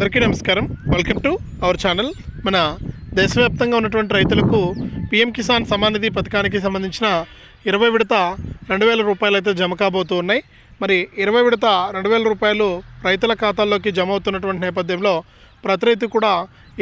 అందరికీ నమస్కారం. Welcome to our channel మన దేశవ్యాప్తంగా ఉన్నటువంటి రైతులకు పిఎం కిసాన్ సమాన్ నిధి పథకానికి సంబంధించిన ఇరవై విడత రెండు వేల రూపాయలు అయితే జమ కాబోతూ ఉన్నాయి. మరి ఇరవై విడత రెండు వేల రూపాయలు రైతుల ఖాతాల్లోకి జమ అవుతున్నటువంటి నేపథ్యంలో ప్రతి రైతు కూడా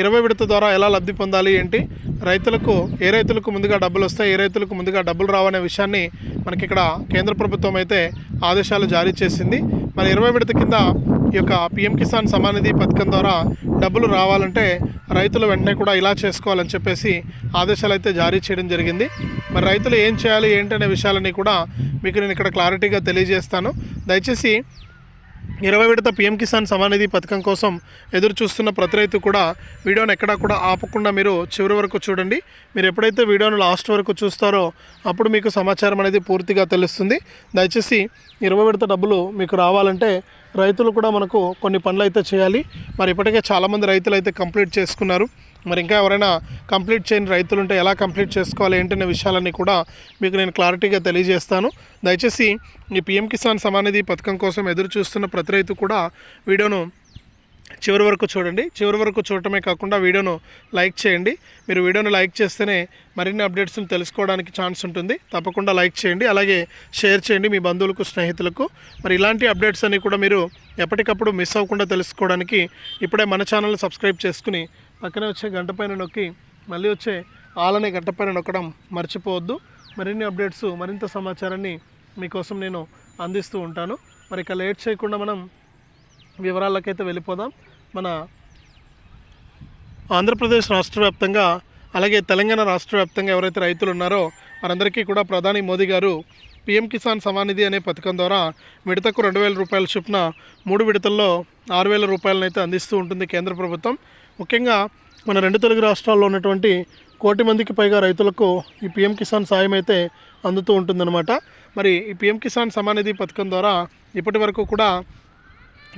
ఇరవై విడత ద్వారా ఎలా లబ్ధి పొందాలి ఏంటి? రైతులకు ఏ రైతులకు ముందుగా డబ్బులు వస్తాయి ఏ రైతులకు ముందుగా డబ్బులు రావనే విషయాన్ని మనకి ఇక్కడ కేంద్ర ప్రభుత్వం అయితే ఆదేశాలు జారీ చేసింది. మరి ఇరవై విడత కింద ఈ యొక్క పిఎం కిసాన్ సమానిధి పథకం ద్వారా డబ్బులు రావాలంటే రైతులు వెంటనే కూడా ఇలా చేసుకోవాలని చెప్పేసి ఆదేశాలు అయితే జారీ చేయడం జరిగింది. మరి రైతులు ఏం చేయాలి ఏంటనే విషయాలన్నీ కూడా మీకు నేను ఇక్కడ క్లారిటీగా తెలియజేస్తాను. దయచేసి ఇరవై విడత పిఎం కిసాన్ సమానిధి పథకం కోసం ఎదురు చూస్తున్న ప్రతి రైతు కూడా వీడియోను ఎక్కడా కూడా ఆపకుండా మీరు చివరి వరకు చూడండి. మీరు ఎప్పుడైతే వీడియోను లాస్ట్ వరకు చూస్తారో అప్పుడు మీకు సమాచారం అనేది పూర్తిగా తెలుస్తుంది. దయచేసి ఇరవై విడత డబ్బులు మీకు రావాలంటే రైతులు కూడా మనకు కొన్ని పనులు అయితే చేయాలి. మరి ఇప్పటికే చాలామంది రైతులు అయితే కంప్లీట్ చేసుకున్నారు. మరి ఇంకా ఎవరైనా కంప్లీట్ చేయని రైతులు ఉంటే ఎలా కంప్లీట్ చేసుకోవాలి ఏంటనే విషయాలన్నీ కూడా మీకు నేను క్లారిటీగా తెలియజేస్తాను. దయచేసి ఈ పిఎం కిసాన్ సమానిధి పథకం కోసం ఎదురు చూస్తున్న ప్రతి రైతు కూడా వీడియోను చివరి వరకు చూడండి. చివరి వరకు చూడటమే కాకుండా వీడియోను లైక్ చేయండి. మీరు వీడియోను లైక్ చేస్తేనే మరిన్ని అప్డేట్స్ని తెలుసుకోవడానికి ఛాన్స్ ఉంటుంది. తప్పకుండా లైక్ చేయండి. అలాగే షేర్ చేయండి మీ బంధువులకు స్నేహితులకు. మరి ఇలాంటి అప్డేట్స్ అన్ని కూడా మీరు ఎప్పటికప్పుడు మిస్ అవ్వకుండా తెలుసుకోవడానికి ఇప్పుడే మన ఛానల్ సబ్స్క్రైబ్ చేసుకుని పక్కనే వచ్చే గంట పైన నొక్కి మళ్ళీ వచ్చే ఆలనే గంట పైన నొక్కడం మర్చిపోవద్దు. మరిన్ని అప్డేట్స్ మరింత సమాచారాన్ని మీకోసం నేను అందిస్తూ ఉంటాను. మరి ఇక లేట్ చేయకుండా మనం వివరాలకైతే వెళ్ళిపోదాం. మన ఆంధ్రప్రదేశ్ రాష్ట్ర వ్యాప్తంగా అలాగే తెలంగాణ రాష్ట్ర వ్యాప్తంగా ఎవరైతే రైతులు ఉన్నారో వారందరికీ కూడా ప్రధాని మోదీ గారు పీఎం కిసాన్ సమానిధి అనే పథకం ద్వారా విడతకు రెండు వేల రూపాయల చొప్పున మూడు విడతల్లో ఆరు వేల రూపాయలనైతే అందిస్తూ ఉంటుంది కేంద్ర ప్రభుత్వం. ముఖ్యంగా మన రెండు తెలుగు రాష్ట్రాల్లో ఉన్నటువంటి కోటి మందికి పైగా రైతులకు ఈ పిఎం కిసాన్ సాయం అయితే అందుతూ ఉంటుందన్నమాట. మరి ఈ పిఎం కిసాన్ సమానిధి పథకం ద్వారా ఇప్పటి వరకు కూడా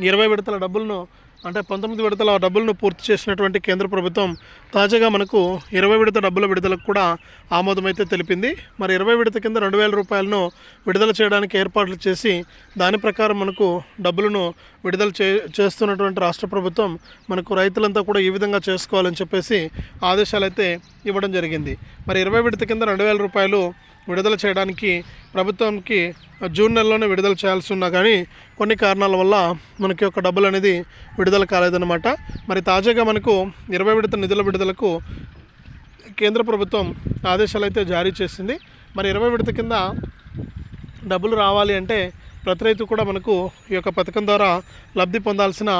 ఇరవై విడతల డబ్బులను అంటే పంతొమ్మిది విడతల డబ్బులను పూర్తి చేసినటువంటి కేంద్ర ప్రభుత్వం తాజాగా మనకు ఇరవై విడత డబ్బుల విడుదలకు కూడా ఆమోదమైతే తెలిపింది. మరి ఇరవై విడత కింద రెండు వేల రూపాయలను విడుదల చేయడానికి ఏర్పాట్లు చేసి దాని ప్రకారం మనకు డబ్బులను విడుదల చే చేస్తున్నటువంటి రాష్ట్ర ప్రభుత్వం మనకు రైతులంతా కూడా ఈ విధంగా చేసుకోవాలని చెప్పేసి ఆదేశాలు అయితే ఇవ్వడం జరిగింది. మరి ఇరవై విడత కింద రెండు వేల రూపాయలు విడుదల చేయడానికి ప్రభుత్వంకి జూన్ నెలలోనే విడుదల చేయాల్సి ఉన్నా కానీ కొన్ని కారణాల వల్ల మనకి ఒక డబ్బులు అనేది విడుదల కాలేదన్నమాట. మరి తాజాగా మనకు ఇరవై విడత నిధుల విడుదలకు కేంద్ర ప్రభుత్వం ఆదేశాలు అయితే జారీ చేసింది. మరి ఇరవై విడత కింద డబ్బులు రావాలి అంటే ప్రతి రైతు కూడా మనకు ఈ యొక్క పథకం ద్వారా లబ్ధి పొందాల్సిన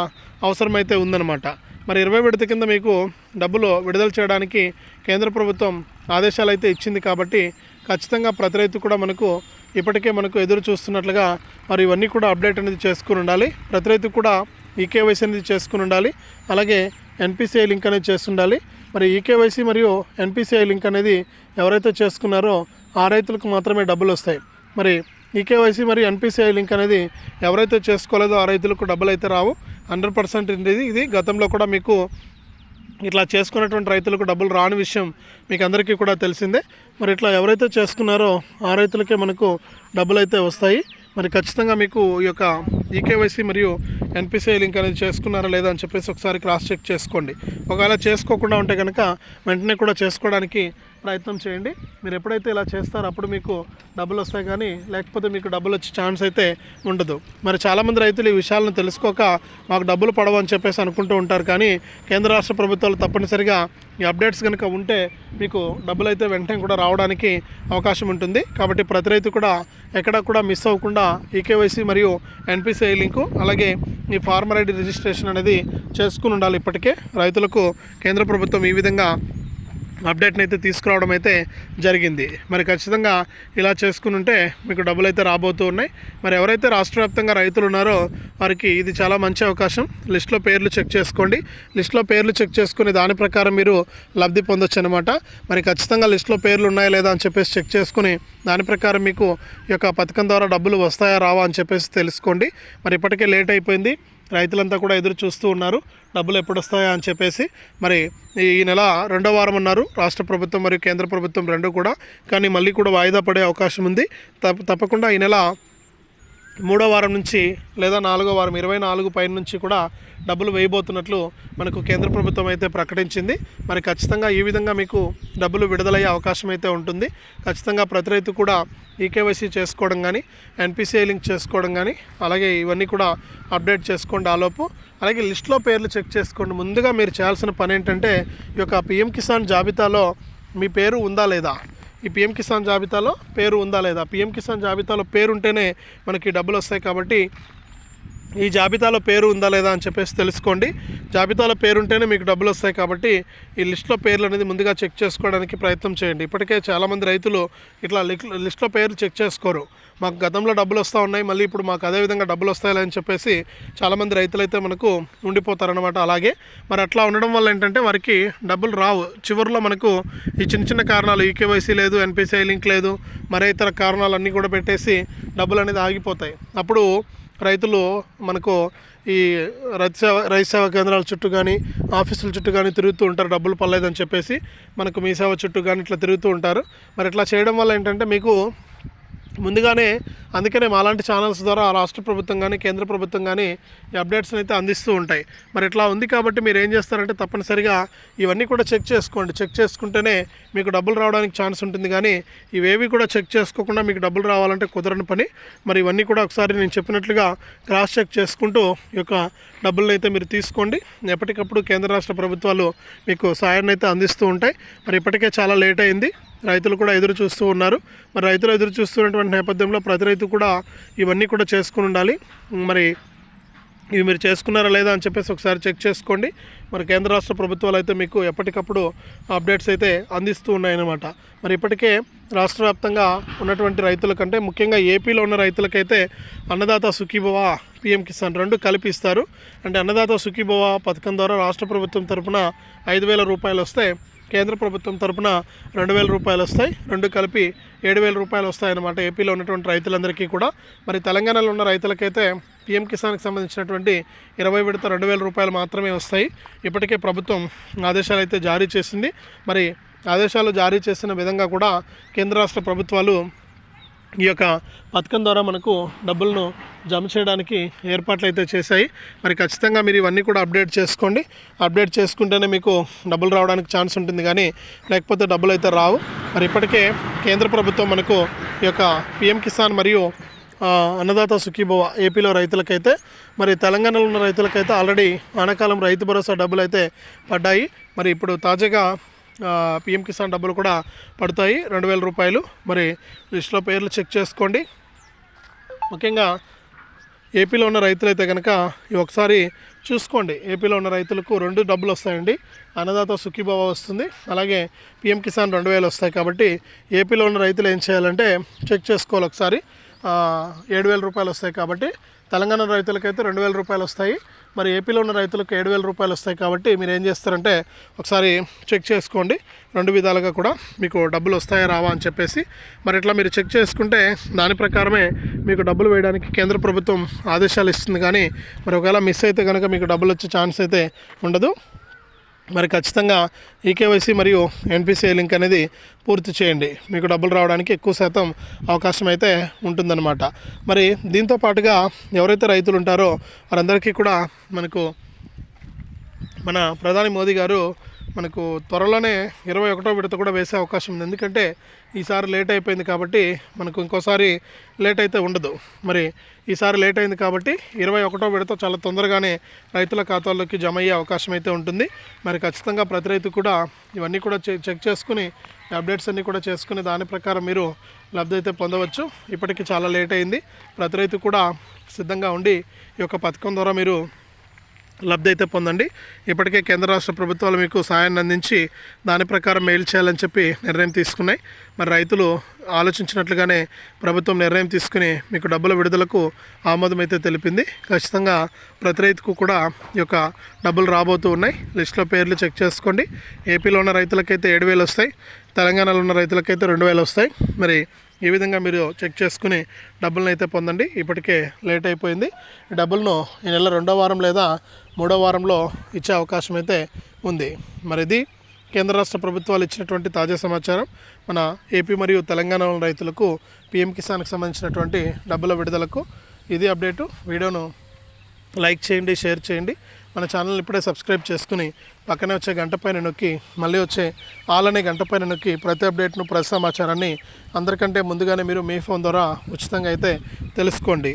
అవసరం అయితే ఉందన్నమాట. మరి ఇరవై విడత కింద మీకు డబ్బులు విడుదల చేయడానికి కేంద్ర ప్రభుత్వం ఆదేశాలు అయితే ఇచ్చింది కాబట్టి ఖచ్చితంగా ప్రతి రైతు కూడా మనకు ఇప్పటికే మనకు ఎదురు చూస్తున్నట్లుగా మరి ఇవన్నీ కూడా అప్డేట్ అనేది చేసుకుని ఉండాలి. ప్రతి రైతు కూడా ఈకేవైసీ అనేది చేసుకుని ఉండాలి. అలాగే ఎన్పిసిఐ లింక్ అనేది చేస్తుండాలి మరి ఈకేవైసీ మరియు ఎన్పిసిఐ లింక్ అనేది ఎవరైతే చేసుకున్నారో ఆ రైతులకు మాత్రమే డబ్బులు వస్తాయి. మరి ఈకేవైసీ మరియు ఎన్పిసిఐ లింక్ అనేది ఎవరైతే చేసుకోలేదో ఆ రైతులకు డబ్బులు అయితే రావు. హండ్రెడ్ పర్సెంట్ ఇది ఇది. గతంలో కూడా మీకు ఇట్లా చేసుకున్నటువంటి రైతులకు డబ్బులు రాని విషయం మీకు అందరికీ కూడా తెలిసిందే. మరి ఇట్లా ఎవరైతే చేసుకున్నారో ఆ రైతులకే మనకు డబ్బులు అయితే వస్తాయి. మరి ఖచ్చితంగా మీకు ఈ యొక్క ఈకేవైసీ మరియు ఎన్పిసిఐ లింక్ అనేది చేసుకున్నారా లేదా అని చెప్పేసి ఒకసారి క్రాస్ చెక్ చేసుకోండి. ఒకవేళ చేసుకోకుండా ఉంటే కనుక వెంటనే కూడా చేసుకోవడానికి ప్రయత్నం చేయండి. మీరు ఎప్పుడైతే ఇలా చేస్తారో అప్పుడు మీకు డబ్బులు వస్తాయి కానీ లేకపోతే మీకు డబ్బులు వచ్చే ఛాన్స్ అయితే ఉండదు. మరి చాలామంది రైతులు ఈ విషయాలను తెలుసుకోక మాకు డబ్బులు పడవు అని చెప్పేసి అనుకుంటూ ఉంటారు. కానీ కేంద్ర రాష్ట్ర ప్రభుత్వాలు తప్పనిసరిగా ఈ అప్డేట్స్ కనుక ఉంటే మీకు డబ్బులు అయితే వెంటనే కూడా రావడానికి అవకాశం ఉంటుంది. కాబట్టి ప్రతి రైతు కూడా ఎక్కడా కూడా మిస్ అవ్వకుండా ఈకేవైసీ మరియు ఎన్పిసిఐ లింకు అలాగే ఈ ఫార్మర్ ఐడి రిజిస్ట్రేషన్ అనేది చేసుకుని ఉండాలి. ఇప్పటికే రైతులకు కేంద్ర ప్రభుత్వం ఈ విధంగా అప్డేట్ని అయితే తీసుకురావడం అయితే జరిగింది. మరి ఖచ్చితంగా ఇలా చేసుకుని ఉంటే మీకు డబ్బులు అయితే రాబోతూ ఉన్నాయి. మరి ఎవరైతే రాష్ట్ర వ్యాప్తంగా రైతులు ఉన్నారో వారికి ఇది చాలా మంచి అవకాశం. లిస్ట్లో పేర్లు చెక్ చేసుకోండి. లిస్ట్లో పేర్లు చెక్ చేసుకుని దాని ప్రకారం మీరు లబ్ధి పొందొచ్చు అనమాట మరి ఖచ్చితంగా లిస్ట్లో పేర్లు ఉన్నాయా లేదా అని చెప్పేసి చెక్ చేసుకుని దాని ప్రకారం మీకు ఈ యొక్క పథకం ద్వారా డబ్బులు వస్తాయా రావా అని చెప్పేసి తెలుసుకోండి. మరి ఇప్పటికే లేట్ అయిపోయింది. రైతులంతా కూడా ఎదురు చూస్తూ ఉన్నారు. డబ్బులు ఎప్పుడు వస్తాయా అని చెప్పేసి మరి ఈ నెల రెండో వారం ఉన్నారు రాష్ట్ర ప్రభుత్వం మరియు కేంద్ర ప్రభుత్వం రెండు కూడా. కానీ మళ్ళీ కూడా వాయిదా పడే అవకాశం ఉంది. తప్ప తప్పకుండా ఈ నెల మూడో వారం నుంచి లేదా నాలుగో వారం ఇరవై నాలుగు పైన నుంచి కూడా డబ్బులు వేయబోతున్నట్లు మనకు కేంద్ర ప్రభుత్వం అయితే ప్రకటించింది. మరి ఖచ్చితంగా ఈ విధంగా మీకు డబ్బులు విడుదలయ్యే అవకాశం అయితే ఉంటుంది. ఖచ్చితంగా ప్రతి రైతు కూడా ఈకేవైసీ చేసుకోవడం కానీ ఎన్పిసిఐ లింక్ చేసుకోవడం కానీ అలాగే ఇవన్నీ కూడా అప్డేట్ చేసుకోండి ఆలోపు. అలాగే లిస్ట్లో పేర్లు చెక్ చేసుకోండి. ముందుగా మీరు చేయాల్సిన పని ఏంటంటే ఈ యొక్క పిఎం కిసాన్ జాబితాలో మీ పేరు ఉందా లేదా? ఈ పిఎం కిసాన్ జాబితాలో పేరు ఉందా లేదా? పిఎం కిసాన్ జాబితాలో పేరు ఉంటేనే మనకి డబ్బులు వస్తాయి కాబట్టి ఈ జాబితాలో పేరు ఉందా లేదా అని చెప్పేసి తెలుసుకోండి. జాబితాలో పేరు ఉంటేనే మీకు డబ్బులు వస్తాయి కాబట్టి ఈ లిస్ట్లో పేర్లు అనేది ముందుగా చెక్ చేసుకోవడానికి ప్రయత్నం చేయండి. ఇప్పటికే చాలామంది రైతులు ఇట్లా లిక్- లిస్ట్లో పేరు చెక్ చేసుకోరు. మాకు గతంలో డబ్బులు వస్తూ ఉన్నాయి మళ్ళీ ఇప్పుడు మాకు అదే విధంగా డబ్బులు వస్తాయి అని చెప్పేసి చాలామంది రైతులు అయితే మనకు ఉండిపోతారనమాట అలాగే మరి అట్లా ఉండడం వల్ల ఏంటంటే వారికి డబ్బులు రావు. చివరిలో మనకు ఈ చిన్న చిన్న కారణాలు ఈకేవైసీ లేదు ఎన్పిసిఐ లింక్ లేదు మరే ఇతర కారణాలన్నీ కూడా పెట్టేసి డబ్బులు అనేది ఆగిపోతాయి. అప్పుడు రైతులు మనకు ఈ రైతు సేవ రైతు సేవా కేంద్రాల చుట్టూ కానీ ఆఫీసుల చుట్టూ కానీ తిరుగుతూ ఉంటారు. డబ్బులు పర్లేదని చెప్పేసి మనకు మీ సేవ చుట్టూ కానీ ఇట్లా తిరుగుతూ ఉంటారు. మరి ఇట్లా చేయడం వల్ల ఏంటంటే మీకు ముందుగానే అందుకనే మాలాంటి ఛానల్స్ ద్వారా రాష్ట్ర ప్రభుత్వం కానీ కేంద్ర ప్రభుత్వం కానీ ఈ అప్డేట్స్ని అయితే అందిస్తూ ఉంటాయి. మరి ఇట్లా ఉంది కాబట్టి మీరు ఏం చేస్తారంటే తప్పనిసరిగా ఇవన్నీ కూడా చెక్ చేసుకోండి. చెక్ చేసుకుంటేనే మీకు డబ్బులు రావడానికి ఛాన్స్ ఉంటుంది కానీ ఇవేవి కూడా చెక్ చేసుకోకుండా మీకు డబ్బులు రావాలంటే కుదరని పని. మరి ఇవన్నీ కూడా ఒకసారి నేను చెప్పినట్లుగా క్రాస్ చెక్ చేసుకుంటూ ఈ యొక్క డబ్బులను అయితే మీరు తీసుకోండి. ఎప్పటికప్పుడు కేంద్ర రాష్ట్ర ప్రభుత్వాలు మీకు సాయాన్ని అయితే అందిస్తూ ఉంటాయి. మరి ఇప్పటికే చాలా లేట్ అయింది. రైతులు కూడా ఎదురు చూస్తూ ఉన్నారు. మరి రైతులు ఎదురు చూస్తున్నటువంటి నేపథ్యంలో ప్రతి రైతు కూడా ఇవన్నీ కూడా చేసుకుని ఉండాలి. మరి ఇవి మీరు చేసుకున్నారా లేదా అని చెప్పేసి ఒకసారి చెక్ చేసుకోండి. మరి కేంద్ర రాష్ట్ర ప్రభుత్వాలు అయితే మీకు ఎప్పటికప్పుడు అప్డేట్స్ అయితే అందిస్తూ ఉన్నాయన్నమాట. మరి ఇప్పటికే రాష్ట్ర వ్యాప్తంగా ఉన్నటువంటి రైతుల కంటే ముఖ్యంగా ఏపీలో ఉన్న రైతులకైతే అన్నదాత సుఖీభవ పిఎం కిసాన్ రెండు కలిపి ఇస్తారు అంటే అన్నదాత సుఖీభవ పథకం ద్వారా రాష్ట్ర ప్రభుత్వం తరపున ఐదు వేల రూపాయలు వస్తే కేంద్ర ప్రభుత్వం తరపున రెండు వేల రూపాయలు వస్తాయి. రెండు కలిపి ఏడు వేల రూపాయలు వస్తాయన్నమాట ఏపీలో ఉన్నటువంటి రైతులందరికీ కూడా. మరి తెలంగాణలో ఉన్న రైతులకైతే పీఎం కిసాన్కి సంబంధించినటువంటి ఇరవై విడత రెండు వేల రూపాయలు మాత్రమే వస్తాయి. ఇప్పటికే ప్రభుత్వం ఆదేశాలు అయితే జారీ చేసింది. మరి ఆదేశాలు జారీ చేసిన విధంగా కూడా కేంద్ర రాష్ట్ర ప్రభుత్వాలు ఈ యొక్క పథకం ద్వారా మనకు డబ్బులను జమ చేయడానికి ఏర్పాట్లు అయితే చేశాయి. మరి ఖచ్చితంగా మీరు ఇవన్నీ కూడా అప్డేట్ చేసుకోండి. అప్డేట్ చేసుకుంటేనే మీకు డబ్బులు రావడానికి ఛాన్స్ ఉంటుంది కానీ లేకపోతే డబ్బులు అయితే రావు. మరి ఇప్పటికే కేంద్ర ప్రభుత్వం మనకు ఈ యొక్క పిఎం కిసాన్ మరియు అన్నదాత సుఖీభవ ఏపీలో రైతులకైతే మరి తెలంగాణలో ఉన్న రైతులకైతే ఆల్రెడీ వానాకాలం రైతు భరోసా డబ్బులు అయితే పడ్డాయి. మరి ఇప్పుడు తాజాగా పిఎం కిసాన్ డబ్బులు కూడా పడతాయి. రెండు వేల రూపాయలు. మరి లిస్ట్లో పేర్లు చెక్ చేసుకోండి. ముఖ్యంగా ఏపీలో ఉన్న రైతులైతే కనుక ఒకసారి చూసుకోండి. ఏపీలో ఉన్న రైతులకు రెండు డబ్బులు వస్తాయండి. అన్నదాత సుఖీభావ వస్తుంది. అలాగే పిఎం కిసాన్ రెండు వేలు వస్తాయి కాబట్టి ఏపీలో ఉన్న రైతులు ఏం చేయాలంటే చెక్ చేసుకోవాలి ఒకసారి. ఏడు వేల రూపాయలు వస్తాయి కాబట్టి తెలంగాణ రైతులకైతే రెండు వేల రూపాయలు వస్తాయి. మరి ఏపీలో ఉన్న రైతులకు ఏడు వేల రూపాయలు వస్తాయి కాబట్టి మీరు ఏం చేస్తారంటే ఒకసారి చెక్ చేసుకోండి. రెండు విధాలుగా కూడా మీకు డబ్బులు వస్తాయా రావా అని చెప్పేసి. మరి ఇట్లా మీరు చెక్ చేసుకుంటే దాని ప్రకారమే మీకు డబ్బులు వేయడానికి కేంద్ర ప్రభుత్వం ఆదేశాలు ఇస్తుంది. కానీ మరి ఒకవేళ మిస్ అయితే కనుక మీకు డబ్బులు వచ్చే ఛాన్స్ అయితే ఉండదు. మరి ఖచ్చితంగా ఈకేవైసీ మరియు ఎన్పిసిఐ లింక్ అనేది పూర్తి చేయండి. మీకు డబ్బులు రావడానికి ఎక్కువ శాతం అవకాశం అయితే ఉంటుందన్నమాట. మరి దీంతో పాటుగా ఎవరైతే రైతులు ఉంటారో వారందరికీ కూడా మనకు మన ప్రధాని మోదీ గారు మనకు త్వరలోనే ఇరవై ఒకటో విడత కూడా వేసే అవకాశం ఉంది. ఎందుకంటే ఈసారి లేట్ అయిపోయింది కాబట్టి మనకు ఇంకోసారి లేట్ అయితే ఉండదు. మరి ఈసారి లేట్ అయింది కాబట్టి ఇరవై ఒకటో విడత చాలా తొందరగానే రైతుల ఖాతాల్లోకి జమ అయ్యే అవకాశం అయితే ఉంటుంది. మరి ఖచ్చితంగా ప్రతి రైతు కూడా ఇవన్నీ కూడా చె- చెక్ చేసుకుని అప్డేట్స్ అన్నీ కూడా చేసుకుని దాని ప్రకారం మీరు లబ్ధి అయితే పొందవచ్చు. ఇప్పటికీ చాలా లేట్ అయింది. ప్రతి రైతు కూడా సిద్ధంగా ఉండి ఈ యొక్క పథకం ద్వారా మీరు లబ్ధి అయితే పొందండి. ఇప్పటికే కేంద్ర రాష్ట్ర ప్రభుత్వాలు మీకు సాయాన్ని అందించి దాని ప్రకారం మెయిల్ చేయాలని చెప్పి నిర్ణయం తీసుకున్నాయి. మరి రైతులు ఆలోచించినట్లుగానే ప్రభుత్వం నిర్ణయం తీసుకుని మీకు డబ్బుల విడుదలకు ఆమోదం అయితే తెలిపింది. ఖచ్చితంగా ప్రతి రైతుకు కూడా ఈ యొక్క డబ్బులు రాబోతూ ఉన్నాయి. లిస్ట్లో పేర్లు చెక్ చేసుకోండి. ఏపీలో ఉన్న రైతులకైతే ఏడు వేలు వస్తాయి. తెలంగాణలో ఉన్న రైతులకైతే రెండు వేలు వస్తాయి. మరి ఈ విధంగా మీరు చెక్ చేసుకుని డబ్బులను అయితే పొందండి. ఇప్పటికే లేట్ అయిపోయింది. ఈ డబ్బులను ఈ నెల రెండో వారం లేదా మూడో వారంలో ఇచ్చే అవకాశం అయితే ఉంది. మరి ఇది కేంద్ర రాష్ట్ర ప్రభుత్వాలు ఇచ్చినటువంటి తాజా సమాచారం. మన ఏపీ మరియు తెలంగాణ రైతులకు పిఎం కిసాన్కి సంబంధించినటువంటి డబ్బుల విడుదలకు ఇది అప్డేటు. వీడియోను లైక్ చేయండి షేర్ చేయండి. మన ఛానల్ ఇప్పుడే సబ్స్క్రైబ్ చేసుకుని పక్కనే వచ్చే గంట పైన నొక్కి మళ్ళీ వచ్చే ఆల్ అనే గంట పైన నొక్కి ప్రతి అప్డేట్ను ప్రతి సమాచారాన్ని అందరికంటే ముందుగానే మీరు మీ ఫోన్ ద్వారా ఉచితంగా అయితే తెలుసుకోండి.